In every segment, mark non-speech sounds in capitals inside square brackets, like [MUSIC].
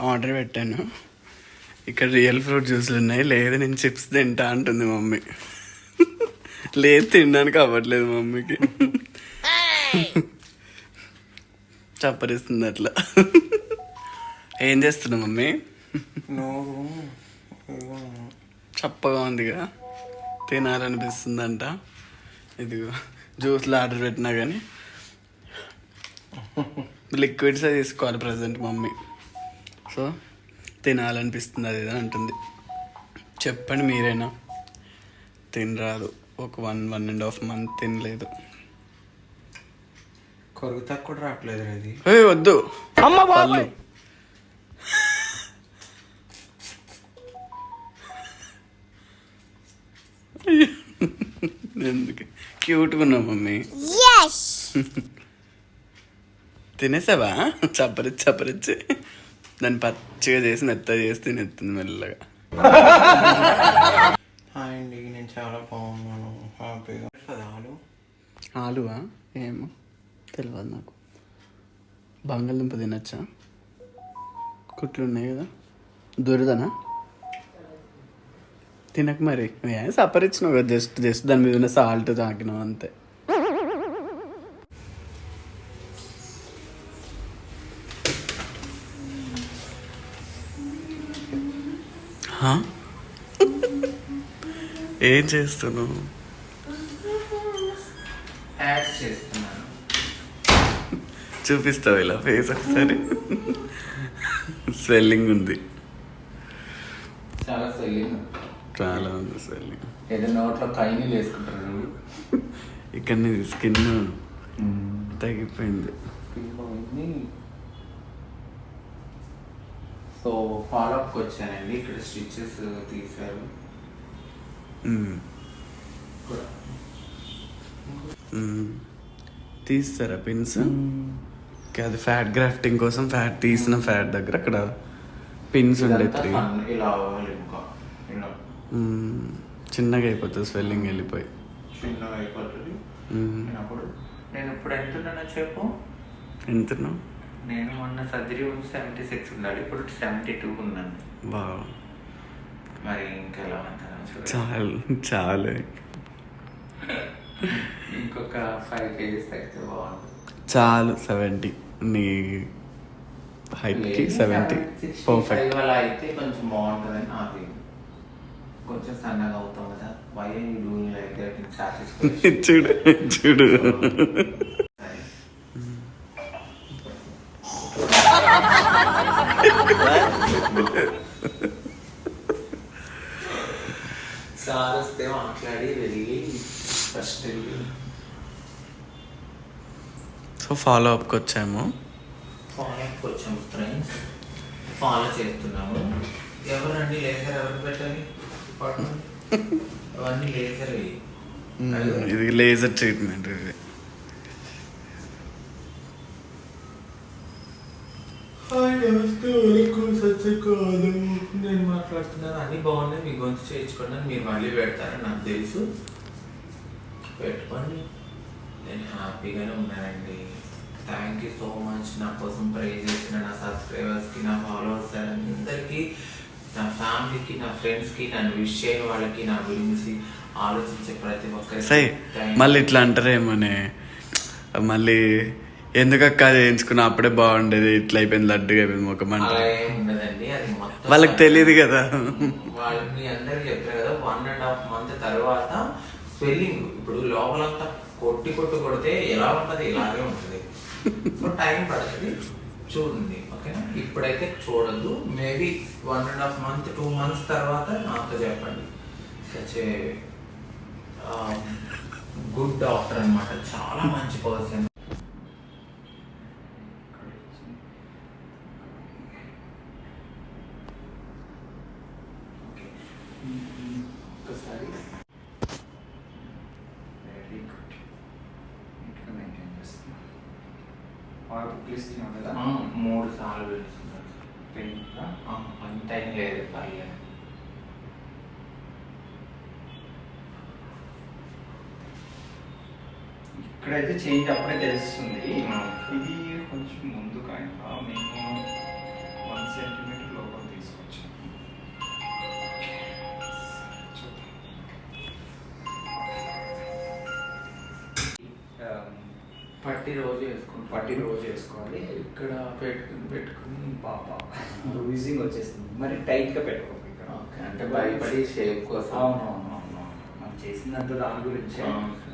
Order పెట్టాను. ఇక్కడ real fruit జ్యూస్లు ఉన్నాయి. లేదు నేను చిప్స్ తింటా అంటుంది మమ్మీ. లేదు తినడానికి అవ్వట్లేదు మమ్మీకి. చప్పరిస్తుంది అట్లా. ఏం చేస్తున్నావు మమ్మీ? చప్పగా ఉందిగా. తినాలనిపిస్తుందంట. ఇదిగో జ్యూస్లు ఆర్డర్ పెట్టినా కానీ లిక్విడ్సే తీసుకోవాలి ప్రజెంట్ మమ్మీ. సో తినాలనిపిస్తుంది అది ఇది అని అంటుంది. చెప్పండి మీరైనా? తినరాదు. ఒక one one and half month తినలేదు. కొరుకు కూడా రావట్లేదు అది వద్దు. పళ్ళు. ఎందుకు? క్యూట్గా ఉన్నావు మమ్మీ. తినేసావా? చప్పరిచ్చి చప్పరిచ్చి. దాన్ని పచ్చిగా చేసి మెత్తగా చేసి తినేస్తుంది మెల్లగా. హాయ్ అండి నేను చాలా బాగున్నాను. హ్యాపీగా. పదాలు ఆలువా? ఏమో. తెలియదు నాకు. బంగాళదుంప తినచ్చా? కుట్లు ఉన్నాయి కదా. దొరదనా? తినక మరి. సపరిచ్చినావు కదా జస్ట్ జస్ట్ దాని మీద ఉన్న సాల్ట్ తాకినావు అంతే. [LAUGHS] ఏం చేస్తున్నావు? చూపిస్తావు ఇలా ఫేస్ ఒకసారి. స్వెల్లింగ్ ఉంది. చాలా సెల్లింగ్ చాలా ఉంది స్వెల్లింగ్ ఏదో నోట్లో కైని వేసుకుంటారు ఇక్కడ స్కిన్ తగ్గిపోయింది. సో ఫాలోఅప్కి వచ్చానండి ఇక్కడ స్టిచెస్ తీశారు మ్మ్. మ్మ్. తీస్తారా పిన్స్ అది ఫ్యాట్ గ్రాఫ్టింగ్ కోసం ఫ్యాట్ తీసిన ఫ్యాట్ దగ్గర అక్కడ పిన్స్ ఉండే త్రీ fun. ఇలా అవ్వాలి ఇంకా ఇలా మ్మ్. చిన్నగా అయిపోతుంది స్వెల్లింగ్ వెళ్ళిపోయి చిన్నగా అయిపోతుంది మ్మ్. నేను అప్పుడు నేను ఇప్పుడు ఎంత చెప్పు ఎంతను నేను మొన్న సర్జరీ సెవెంటీ సిక్స్ ఉండాలి ఇప్పుడు సెవెంటీ టూ ఉన్నాను. బాగా మరి ఇంకెలా ఉంటాను చూడండి. చాలు చాలు. ఇంకొక ఫైవ్ కేజీస్ తగ్గితే బాగుంటుంది. చాలు సెవెంటీ నీ హైట్కి సెవెంటీ పర్ఫెక్ట్ అలా అయితే కొంచెం బాగుంటుందని నా ఫీలింగ్ కొంచెం సన్నగా అవుతాం కదా. Why doing like that in చూడు చూడు. సార్ వస్తే మాట్లాడి వెళ్ళి ఫస్ట్ సో ఫాలో అప్కి వచ్చాము. ఫాలోకి వచ్చాము ఫ్రెండ్స్ ఫాలో చేస్తున్నాము. ఎవరండి లేజర్ ఎవరికి పెట్టాలి అవన్నీ లేజర్ ఇది లేజర్ ట్రీట్మెంట్ ఇది హాయ్ నమస్తే వరకం సత్యకాలం నేను అన్ని బాగున్నాయి మీ గొంతు చేయించుకోండి మీరు మళ్ళీ పెడతారని నాకు తెలుసు. పెట్టుకోండి. నేను హ్యాపీగానే ఉన్నానండి. థ్యాంక్ యూ సో మచ్ నా కోసం ప్రే చేసిన నా సబ్స్క్రైబర్స్కి నా ఫాలోవర్స్ అందరికీ నా ఫ్యామిలీకి నా ఫ్రెండ్స్కి నన్ను విష్ చేయని వాళ్ళకి నా గురించి ఆలోచించే ప్రతి సై ఒక్కరికి మళ్ళీ ఇట్లా అంటారేమోనే. మళ్ళీ ఎందుకక్క అది వేయించుకున్నా? అప్పుడే బాగుండేది. ఇట్లా అయిపోయింది లడ్డుగా అయిపోయింది అది మొత్తం వాళ్ళకి తెలియదు కదా. వాళ్ళు మీ అందరికి చెప్పారు కదా వన్ అండ్ హాఫ్ మంత్ తర్వాత స్వెల్లింగ్ ఇప్పుడు లోపలంతా కొట్టి కొట్టు కొడితే ఎలా ఉంటది? ఇలాగే ఉంటది. సో టైం పడుతుంది. చూడండి ఓకేనా ఇప్పుడైతే చూడొద్దు. Maybe one and half month two months తర్వాత నాతో చెప్పండి. సచ్ గుడ్ డాక్టర్ అన్నమాట. చాలా మంచి పర్సన్ ఒకసారి వెరీ గుడ్ నీట్గా మెయింటైన్ చేస్తున్నా ఆరు బుక్లు ఇస్తున్నావు కదా మూడు సార్లు పిలుస్తున్నారు పెన్ అంత ఏం లేదు పర్లేదు ఇక్కడైతే చేంజ్ అప్పుడే తెలుస్తుంది. ఇది కొంచెం ముందు కానీ మేము వన్ సెంటీమీటర్ లోపల తీసుకొచ్చి పట్టి రోజు వేసుకుంటాం. పట్టి రోజు వేసుకోవాలి. ఇక్కడ పెట్టుకుని పెట్టుకుని బాబా లూజింగ్ వచ్చేస్తుంది మరి టైట్గా పెట్టుకోవాలి ఇక్కడ. ఓకే, అంటే భయపడి షేప్ కోసం. అవునవునవును. మనం చేసిందంతా దాని గురించే.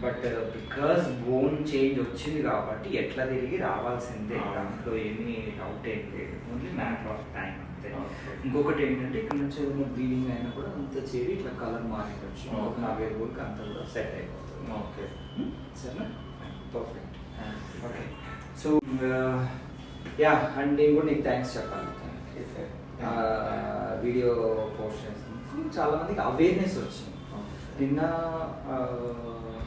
బట్ బికాస్ బోన్ చేంజ్ వచ్చింది కాబట్టి ఎట్లా తిరిగి రావాల్సిందే. దాంట్లో ఏమీ డౌట్ ఏం లేదు. ఓన్లీ మ్యాటర్ ఆఫ్ టైం అంతే. ఇంకొకటి ఏంటంటే ఇక్కడ నుంచి ఏదైనా బ్లీడింగ్ అయినా కూడా అంత చేరి ఇట్లా కలర్ మారిపోవచ్చు నలభై రోజులకి అంత కూడా సెట్ అయిపోతుంది. ఓకే. Hmm? సరేనా? Perfect okay so ya and నేను కూడా నీకు థ్యాంక్స్ చెప్పాలి. వీడియో పోస్ట్ చేస్తాను చాలా మందికి అవేర్నెస్ వచ్చింది. నిన్న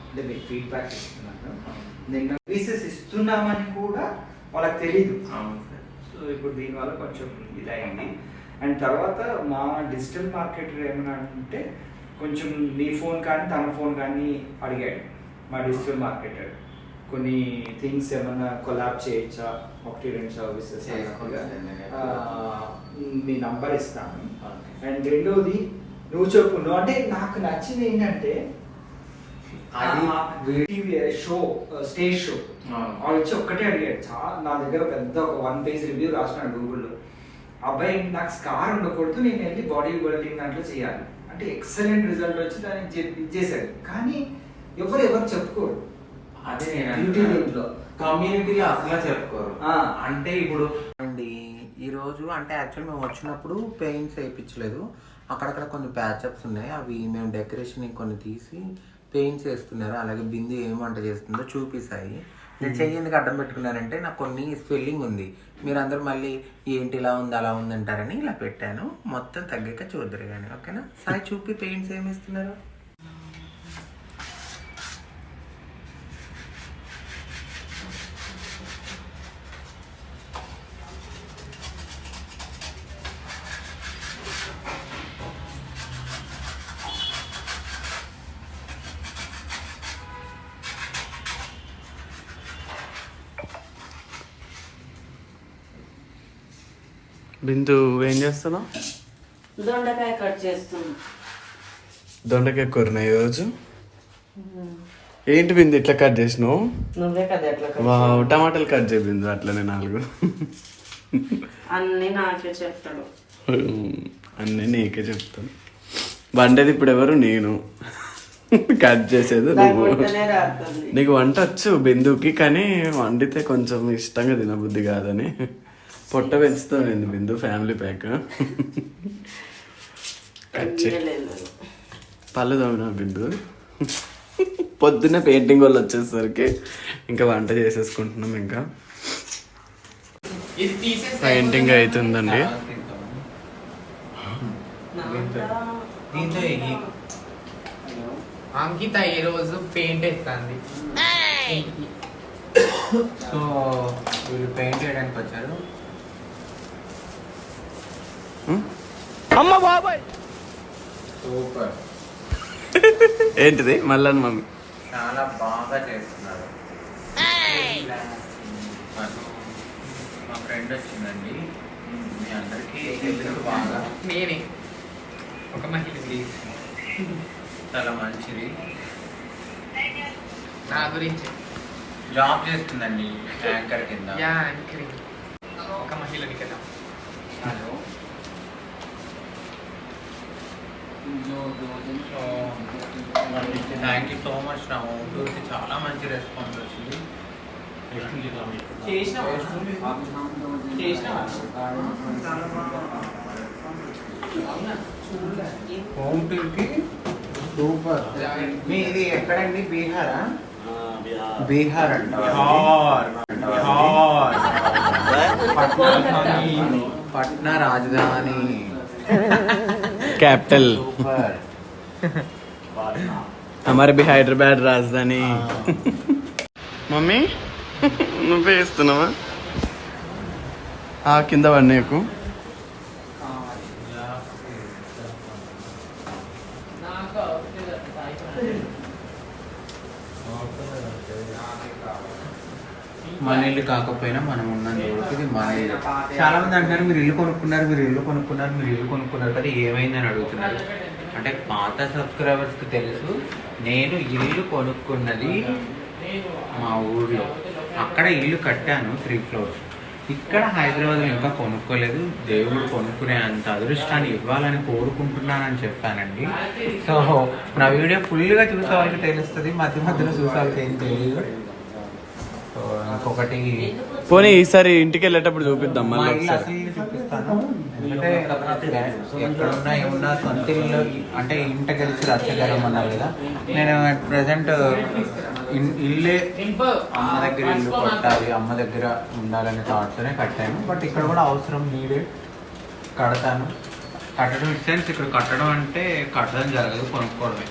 అంటే మీకు ఫీడ్బ్యాక్ ఇస్తున్నాను. నిన్న పీసెస్ ఇస్తున్నామని కూడా వాళ్ళకి సార్. సో ఇప్పుడు దీనివల్ల కొంచెం ఇదైంది అండ్ తర్వాత మా డిజిటల్ మార్కెటర్ ఏమన్నా అంటే కొంచెం నీ ఫోన్ కానీ తన ఫోన్ కానీ అడిగాడు. మా డిజిటల్ మార్కెటర్ కొన్ని థింగ్స్ ఏమన్నా కొలాబ్ చేయొచ్చా? ఒకటి రెండు సర్వీసెస్. నీ నంబర్ ఇస్తాను. అండ్ రెండోది నువ్వు చెప్పు నువ్వు అంటే నాకు నచ్చింది ఏంటంటే షో స్టేజ్ షో. వాళ్ళు వచ్చి ఒక్కటే అడిగాడు చాలా నా దగ్గర పెద్ద ఒక వన్ పేజ్ రివ్యూ రాసినాడు గూగుల్లో అబ్బాయి నాకు స్కార్ ఉండకూడదు నేను వెళ్ళి బాడీ బిల్డింగ్ దాంట్లో చేయాలి. అంటే ఎక్సలెంట్ రిజల్ట్ వచ్చి దాన్ని చే- ఇచ్చేసాడు కానీ ఎవరు ఎవరు చెప్పుకోరు. అదే నేను అంటున్నాను. కమ్యూనిటీలో అసలు చెప్పుకోరు. ఆ. అంటే ఇప్పుడు అండి ఈ రోజు అంటే యాక్చువల్ మేము వచ్చినప్పుడు పెయింట్స్ వేయించలేదు. అక్కడక్కడ కొన్ని ప్యాచప్స్ ఉన్నాయి. అవి మేము డెకరేషన్ కొన్ని తీసి పెయింట్స్ వేస్తున్నారు. అలాగే బిందు ఏం వంట చేస్తుందో చూపిస్తాయి. నేను చెయ్యి ఎందుకు అడ్డం పెట్టుకున్నానంటే నాకు కొన్ని స్పెల్లింగ్ ఉంది. మీరు అందరూ మళ్ళీ ఏంటి ఇలా ఉంది అలా ఉంది అంటారని ఇలా పెట్టాను. మొత్తం తగ్గాక చూద్దరు కానీ ఓకేనా? సాయి చూపి పెయింట్స్ ఏమి ఇస్తున్నారు బిందు ఏం చేస్తున్నావు? దొండకాయ కట్ చేస్తుంది దొండకాయ కూరన ఈరోజు? ఏంటి బిందు ఇట్లా కట్ చేసినావు? నువ్వే కదా ఎట్లా కట్ వావ్ టమాటాలు కట్ చేయి బిందు అట్లనే నాలుగు. అన్ని నాకే చెప్తాడు. అన్నీ నీకే చెప్తాను. వండేది ఇప్పుడు ఎవరు? నేను. కట్ చేసేది నాకు నువ్వు. నీకు వంట వచ్చు బిందుకి కానీ వండితే కొంచెం ఇష్టంగా తినబుద్ధి కాదని. పొట్ట పెంచుతావు నేను బిందు ఫ్యామిలీ ప్యాక్ పళ్ళు తోమినా బిందు? పొద్దున్న పెయింటింగ్ వాళ్ళు వచ్చేసరికి ఇంకా వంట చేసేసుకుంటున్నాం ఇంకా. పెయింటింగ్ అవుతుందండి అంకిత ఈ రోజు పెయింట్ ఎత్తాంది. సో వీళ్ళు పెయింట్ చేయడానికి వచ్చారు. సూపర్. ఏంటిది? మళ్ళీ మమ్మీ. చాలా బాగా చేస్తున్నారు. మా ఫ్రెండ్ వచ్చిందండి. మీ అందరికీ బాగా. నేనే. ఒక మహిళ ప్లీజ్ చాలా మంచిది. నా గురించి. జాబ్ చేస్తుందండి యాంకర్ కింద. యాంకరింగ్. ఒక మహిళని కదా. థ్యాంక్ యూ సో మచ్ నా ఊరికి చాలా మంచి రెస్పాన్స్ వచ్చింది? హోమ్ టూర్కి సూపర్ మీది ఎక్కడండి? బీహారా? బీహార్. అంట. బీహార్. బీహార్. పట్నా రాజధాని. कैपिटल సూపర్ हमारे भी హైదరాబాద్ రాజధాని మమ్మీ నువ్వే ఇస్తున్నావా ఆ కింద పడినాకు మన ఇల్లు కాకపోయినా మనం ఉన్నంత వరకు ఇది మన ఇల్లు. చాలా మంది అంటున్నారు మీరు ఇల్లు కొనుక్కున్నారు మీరు ఇల్లు కొనుక్కున్నారు మీరు ఇల్లు కొనుక్కున్నారు కదా ఏమైందని అడుగుతున్నారు. అంటే పాత సబ్స్క్రైబర్స్కి తెలుసు నేను ఇల్లు కొనుక్కున్నది మా ఊర్లో. అక్కడ ఇల్లు కట్టాను త్రీ ఫ్లోర్స్. ఇక్కడ హైదరాబాద్లో ఇంకా కొనుక్కోలేదు. దేవుడు కొనుక్కునే అంత అదృష్టాన్ని ఇవ్వాలని కోరుకుంటున్నానని చెప్పానండి. సో నా వీడియో ఫుల్గా చూసే వాళ్ళకి తెలుస్తుంది మధ్య మధ్యలో చూసే వాళ్ళకి ఏం తెలియదు ఇంకొకటి పోనీ ఈసారి ఇంటికి వెళ్ళేటప్పుడు చూపిద్దాం మా మళ్ళీ ఇల్లు ఒకసారి. అసలు ఇల్లు చూపిస్తాను. అంటే ఎక్కడున్నా ఏమున్నా సొంత ఇల్లు అంటే ఇంట గెలిచి రచ్చగలం అన్నారు కదా. నేను ప్రజెంట్ ఇల్లే అమ్మ దగ్గర ఇల్లు కొట్టాలి అమ్మ దగ్గర ఉండాలనే థాట్తోనే కట్టాను. బట్ ఇక్కడ కూడా అవసరం నీడే. కడతాను. కట్టడం సెన్స్ ఇక్కడ కట్టడం అంటే కట్టడం జరగదు కొనుక్కోవడమే.